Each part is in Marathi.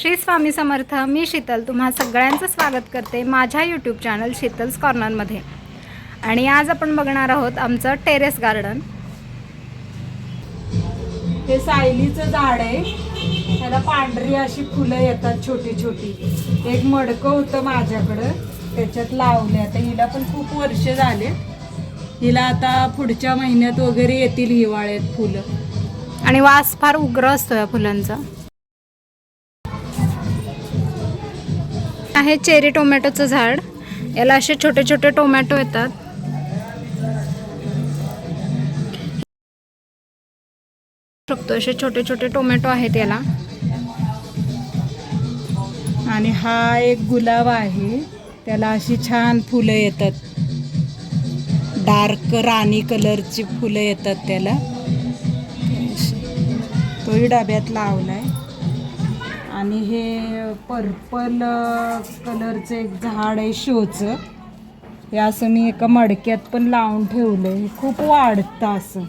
श्री स्वामी समर्थ मी शीतल तुम्हा सगळ्यांचं स्वागत करते माझ्या यूट्यूब चॅनल शीतल्स कॉर्नरमध्ये आणि आज आपण बघणार आहोत आमचं टेरेस गार्डन हे सायलीचं झाड आहे. त्याला पांढरी अशी फुलं येतात छोटी छोटी. एक मडकं होतं माझ्याकडं. त्याच्यात लावले. आता हिला पण खूप वर्ष झाले. हिला आता पुढच्या महिन्यात वगैरे येतील हिवाळ्यात फुलं. आणि वास फार उग्र असतो या फुलांचा. आहे चेरी टोमॅटोचं झाड. याला असे छोटे छोटे टोमॅटो येतात. शकतो असे छोटे छोटे टोमॅटो आहेत याला. आणि हा एक गुलाब आहे. त्याला अशी छान फुलं येतात. डार्क राणी कलरची फुलं येतात त्याला. तोही डब्यात लावलाय. आणि हे पर्पल कलरचं एक झाड आहे शोचं. हे असं मी एका मडक्यात पण लावून ठेवलंय. हे खूप वाढतं असं.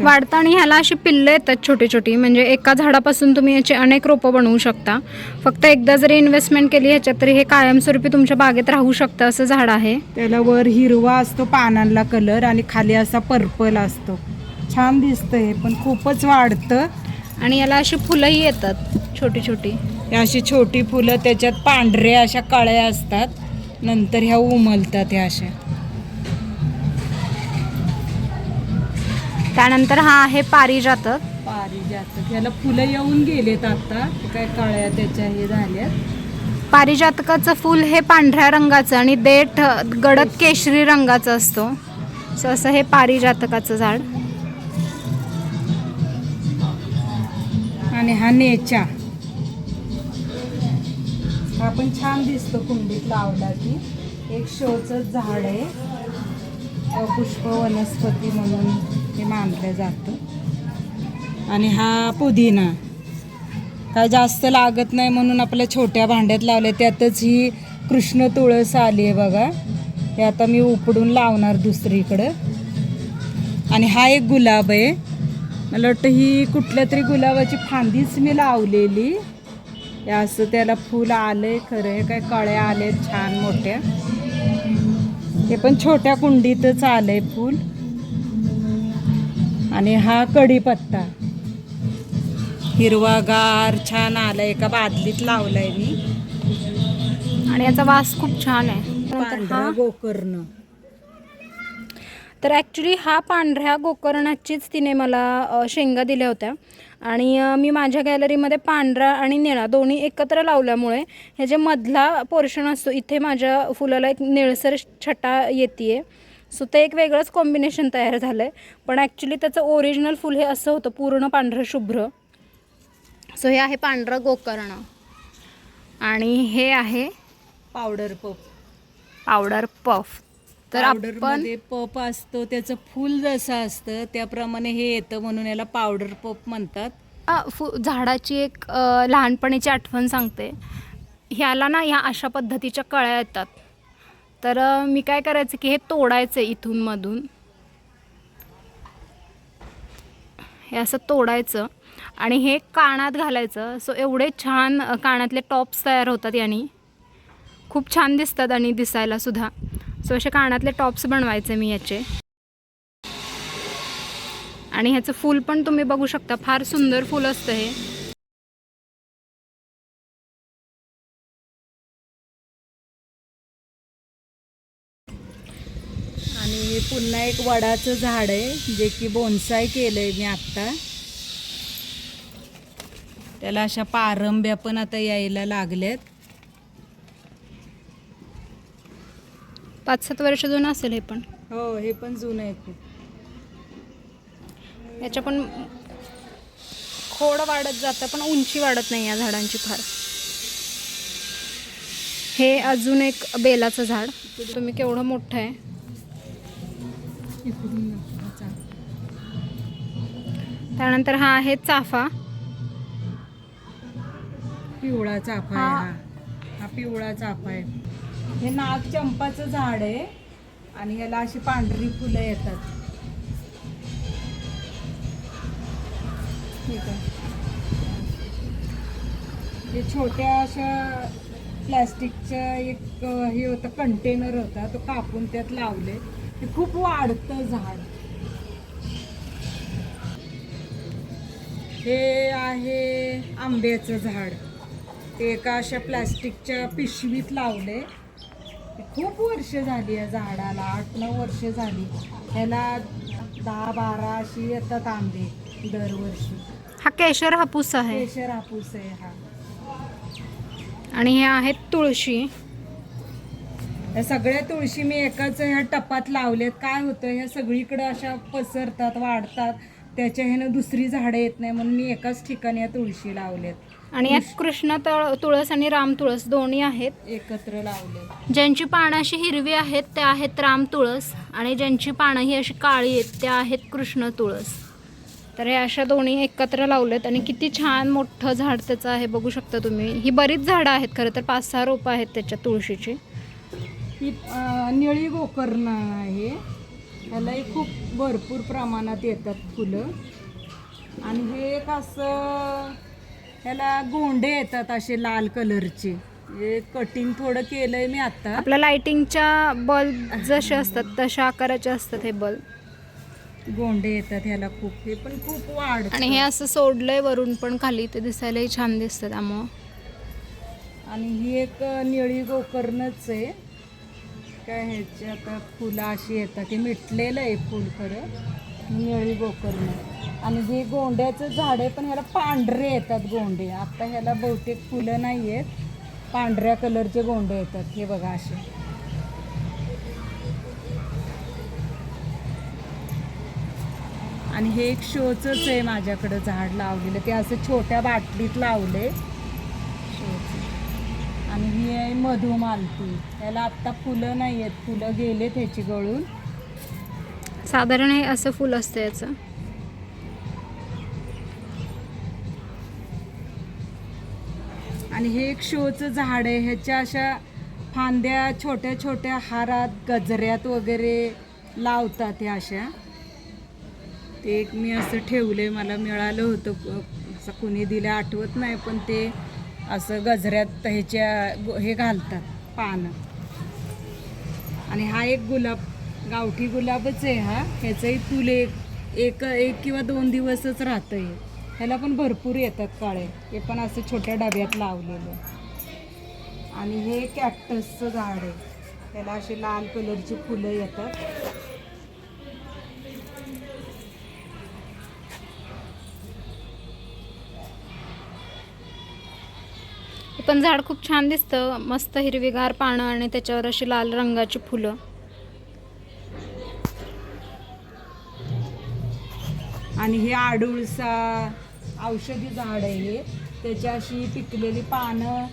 वाढतं आणि ह्याला अशी पिल्लं येतात छोटी छोटी म्हणजे एका झाडापासून तुम्ही याचे अनेक रोपं बनवू शकता. फक्त एकदा जरी इन्व्हेस्टमेंट केली ह्याच्यात तरी हे कायमस्वरूपी तुमच्या बागेत राहू शकतं असं झाड आहे. त्याला वर हिरवा असतो पानांना कलर आणि खाली असा पर्पल असतो. छान दिसतं हे पण खूपच वाढतं. आणि याला अशी फुलंही येतात. छोटी छोटी. हे अशी छोटी फुलं त्याच्यात पांढऱ्या अशा कळ्या असतात. नंतर ह्या उमलतात ह्या अशा. त्यानंतर हा आहे पारिजातक. पारिजातक. ह्याला फुलं येऊन गेलेत आता. काय कळ्या त्याच्या हे झाल्यात. पारिजातकाचं फूल हे पांढऱ्या रंगाचं आणि देठ गडद केशरी. रंगाचं असतो. सो असं हे पारिजातकाचं झाड. आणि हा नेचा. हा पण छान दिसतो कुंडीत लावला की. एक शोचं झाड आहे. पुष्प वनस्पती म्हणून हे मानलं जातं. आणि हा पुदिना. काय जास्त लागत नाही म्हणून आपल्या छोट्या भांड्यात लावले त्यातच ही कृष्ण तुळस आली आहे बघा. हे आता मी उपडून लावणार दुसरीकडं. आणि हा एक गुलाब आहे. मला वाटतं ही कुठल्या तरी गुलाबाची फांदीच मी लावलेली. हे असं त्याला फुल आलंय खरं हे काय कळ्या आले छान मोठ्या. हे पण छोट्या कुंडीतच आलंय फूल. आणि हा कढीपत्ता. हिरवागार छान आलाय एका बादलीत लावलाय मी. आणि याचा वास खूप छान आहे. हा. गोकर्ण. तर ॲक्च्युली हा पांढऱ्या गोकर्णाचीच तिने मला शेंगा दिल्या होत्या. आणि मी माझ्या गॅलरीमध्ये पांढरा आणि निळा दोन्ही एकत्र लावल्यामुळे हे जे मधला पोर्शन असतो इथे माझ्या फुलाला एक निळसर छटा येते सो ते एक वेगळंच कॉम्बिनेशन तयार झालं आहे पण ॲक्च्युली त्याचं ओरिजिनल फुल हे असं होतं पूर्ण पांढरं शुभ्र. सो हे आहे पांढरं गोकर्ण. आणि हे आहे पावडर पप पावडर पफ तर आपण पप असतो त्याचं फूल जसं असतं त्याप्रमाणे हे येतं म्हणून याला पावडर पप म्हणतात. फु झाडाची एक लहानपणीची आठवण सांगते. ह्याला ना ह्या अशा पद्धतीच्या कळ्या येतात. तर मी काय करायचं की हे तोडायचं इथून मधून. हे असं तोडायचं आणि हे कानात घालायचं. सो एवढे छान कानातले टॉप्स तयार होतात यांनी. खूप छान दिसतात आणि दिसायला सुद्धा. सो असे कानातले टॉप्स बनवायचे मी याचे. आणि ह्याचं फूल पण तुम्ही बघू शकता फार सुंदर फूल असतं हे. आणि पुन्हा एक वडाचं झाड आहे जे की बोनसाय केलंय मी आत्ता. त्याला अशा पारंब्या पण आता यायला लागल्यात. पाच सात वर्ष जुनं असेल हे पण. हो हे पण जुनं आहे खूप. याच्या पण खोड वाढत जातं पण उंची वाढत नाही या झाडांची फार. हे अजून एक बेलाचं झाड. तुम्ही केवढं मोठं आहे. त्यानंतर हा आहे चाफा. पिवळा चाफा आहे हा पिवळा चाफा आहे. हे नाग चंपाचं झाड आहे आणि याला अशी पांढरी फुलं येतात. ठीक आहे. ते छोट्या अशा प्लॅस्टिकचं एक हे होतं कंटेनर होता तो कापून त्यात लावले. ते खूप वाढतं झाड. हे आहे आंब्याचं झाड. ते एका अशा प्लॅस्टिकच्या पिशवीत लावले. खूप वर्ष झाली या झाडाला आठ नऊ वर्ष झाली. ह्याला दहा बारा अशी येतात आंबे दरवर्षी. हा केशर हापूस आहे. केशर हापूस आहे हा. आणि हे आहेत तुळशी. या सगळ्या तुळशी मी एकाच ह्या टपात लावलेत काय होतं ह्या सगळीकडे अशा पसरतात वाढतात. त्याच्या ह्यानं दुसरी झाडं येत नाही म्हणून मी एकाच ठिकाणी या तुळशी लावलेत आणि यात कृष्ण तळ तुळस आणि राम तुळस दोन्ही आहेत. एकत्र लावले. ज्यांची पानं अशी हिरवी आहेत त्या आहेत राम तुळस आणि ज्यांची पानं ही अशी काळी आहेत त्या आहेत कृष्ण तुळस. तर हे अशा दोन्ही एकत्र लावलेत आणि किती छान मोठं झाड त्याचं आहे बघू शकता तुम्ही. ही बरीच झाडं आहेत खरं तर पाच सहा रोपं आहेत त्याच्या तुळशीची. ही निळी गोकर्ण आहे. ह्यालाही खूप भरपूर प्रमाणात येतात फुलं. आणि हे एक असं ह्याला गोंडे येतात असे लाल कलरचे. हे कटिंग थोडं केलंय मी आता. आपल्या लाइटिंगच्या बल्ब जसे असतात तशा आकाराचे असतात हे बल्ब गोंडे येतात ह्याला खूप. हे पण खूप वाढ आणि हे असं सोडलंय वरून पण खाली ते दिसायलाही छान दिसतं त्यामुळं. आणि ही एक निळी गोकर्णच आहे. काय ह्याची आता फुलं अशी येतात. ते मिटलेलं आहे फुल खरं. निळी गोकर्ण. आणि हे गोंड्याचं झाड आहे पण ह्याला पांढरे येतात गोंडे. आता ह्याला बहुतेक फुलं नाही आहेत पांढऱ्या कलरचे गोंडे येतात. हे बघा असे. आणि हे एक शोचंच आहे माझ्याकडं झाड लावलेलं. ते असं छोट्या बाटलीत लावले. शोचं आणि ही आहे मधुमालती. त्याला आत्ता फुलं नाही आहेत फुलं गेलेत ह्याची गळून. साधारण हे असं फुल असतं याचं. आणि हे एक शोचं झाड आहे. ह्याच्या अशा फांद्या छोट्या छोट्या हारात गजऱ्यात वगैरे लावतात ह्या अशा. ते एक मी असं ठेवले मला मिळालं होतं. असं कुणी दिलं आठवत नाही पण ते असं गजऱ्यात ह्याच्या गो- हे घालतात पानं. आणि हा एक गुलाब गावठी गुलाबच आहे हा. ह्याचंही फुल एक एक एक किंवा दोन दिवसच राहतं आहे ह्याला पण भरपूर येतात काळे. हे पण असं छोट्या डब्यात लावलेलं. आणि हे कॅक्टसचं झाड आहे. त्याला अशी लाल कलरची फुलं येतात. पण झाड खूप छान दिसतं. मस्त हिरवीगार पानं आणि त्याच्यावर अशी लाल रंगाची फुलं. आणि हे आडुळसा औषधी झाड आहे हे. त्याची अशी पिकलेली पानं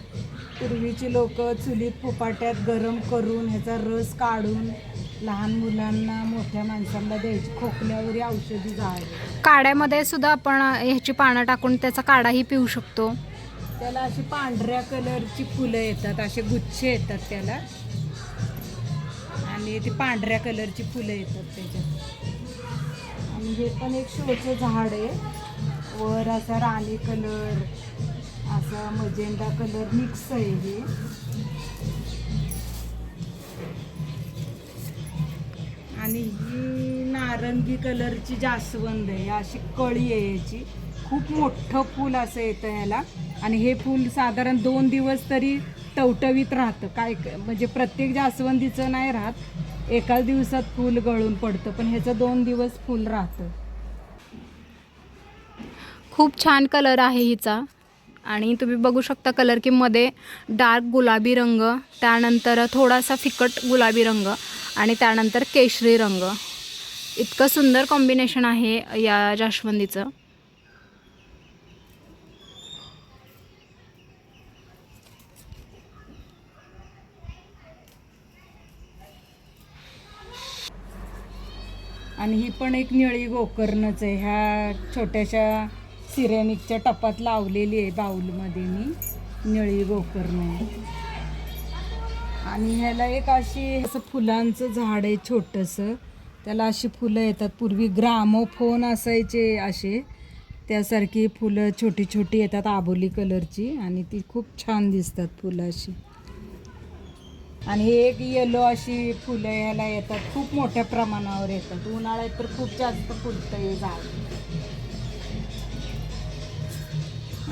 पूर्वीची लोक चुलीत फुपाट्यात गरम करून ह्याचा रस काढून लहान मुलांना मोठ्या माणसांना द्यायची. खोकल्यावर औषधी झाड काड्यामध्ये सुद्धा आपण ह्याची पानं टाकून त्याचा काढाही पिऊ शकतो. त्याला अशी पांढऱ्या कलरची फुलं येतात असे गुच्छे येतात त्याला. आणि ती पांढऱ्या कलरची फुलं येतात त्याच्यात. आणि हे पण एक शोचं झाड आहे. वर असा राणी कलर असा मजेंडा कलर मिक्स आहे हे. आणि ही नारंगी कलरची जास्वंद आहे. अशी कळी आहे याची. खूप मोठं फूल असं येतं ह्याला. आणि हे फूल साधारण दोन दिवस तरी टवटवीत राहतं. काय म्हणजे प्रत्येक जास्वंदीचं नाही राहत. एकाच दिवसात फूल गळून पडतं पण ह्याचं दोन दिवस फूल राहतं. खूप छान कलर आहे हिचा. आणि तुम्ही बघू शकता कलर की मध्ये डार्क गुलाबी रंग त्यानंतर थोडासा फिकट गुलाबी रंग आणि त्यानंतर केशरी रंग. इतकं सुंदर कॉम्बिनेशन आहे या जास्वंदीचं. आणि ही पण एक निळी गोकर्णच आहे. ह्या छोट्याशा सिरेमिकच्या टपात लावलेली आहे बाऊलमध्ये मी. निळी गोकर्ण आणि ह्याला एक अशी असं फुलांचं झाड आहे छोटंसं. त्याला अशी फुलं येतात. पूर्वी ग्रामोफोन असायचे असे. त्यासारखी फुलं छोटी छोटी येतात आबोली कलरची. आणि ती खूप छान दिसतात फुलं अशी आणि हे एक येलो अशी फुलं ह्याला येतात खूप मोठ्या प्रमाणावर येतात. उन्हाळ्यात तर खूप जास्त फुलतं हे झाड.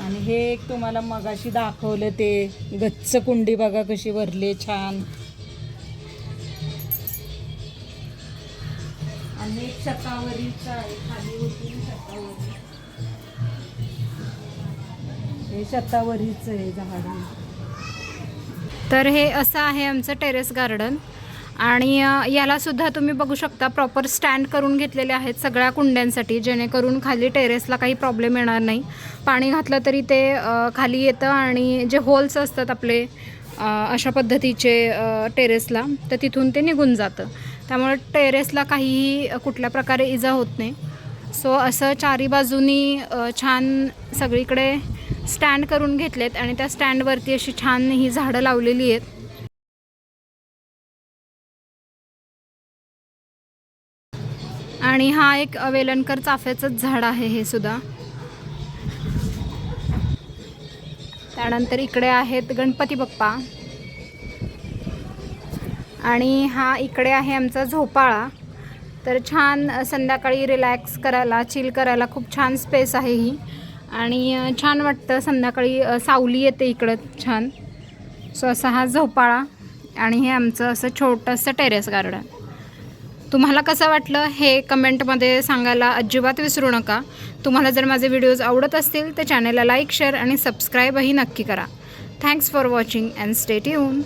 आणि हे एक तुम्हाला मगाशी दाखवलं ते. गच्च कुंडी बघा कशी भरली छान. आणि एक छतावरीच आहे खाली होती छतावरी हे छतावरीच आहे झाड. तर हे असं आहे आमचं टेरेस गार्डन आणि यालासुद्धा तुम्ही बघू शकता प्रॉपर स्टँड करून घेतलेले आहेत सगळ्या कुंड्यांसाठी जेणेकरून खाली टेरेसला काही प्रॉब्लेम येणार नाही. पाणी घातलं तरी ते खाली येतं आणि जे होल्स असतात आपले अशा पद्धतीचे टेरेसला तर तिथून ते निघून जातं. त्यामुळे टेरेसला काहीही कुठल्या प्रकारे इजा होत नाही. सो असं चारी बाजूनी छान सगळीकडे स्टँड करून घेतलेत आणि त्या स्टँडवरती अशी छान ही झाडं लावलेली आहेत. आणि हा एक वेलणकर चाफ्याचंच झाड आहे हे सुद्धा. त्यानंतर इकडे आहेत गणपती बाप्पा. आणि हा इकडे आहे आमचा झोपाळा. तर छान संध्याकाळी रिलॅक्स करायला चिल करायला खूप छान स्पेस आहे ही. आणि छान वाटतं संध्याकाळी सावली येते इकडं छान. सो असा हा झोपाळा आणि हे आमचं असं छोटंसं टेरेस गार्डन. तुम्हाला कसं वाटलं हे कमेंटमध्ये सांगायला अजिबात विसरू नका. तुम्हाला जर माझे व्हिडिओज आवडत असतील तर चॅनलला लाईक शेअर आणि सबस्क्राईबही नक्की करा. Thanks for watching and stay tune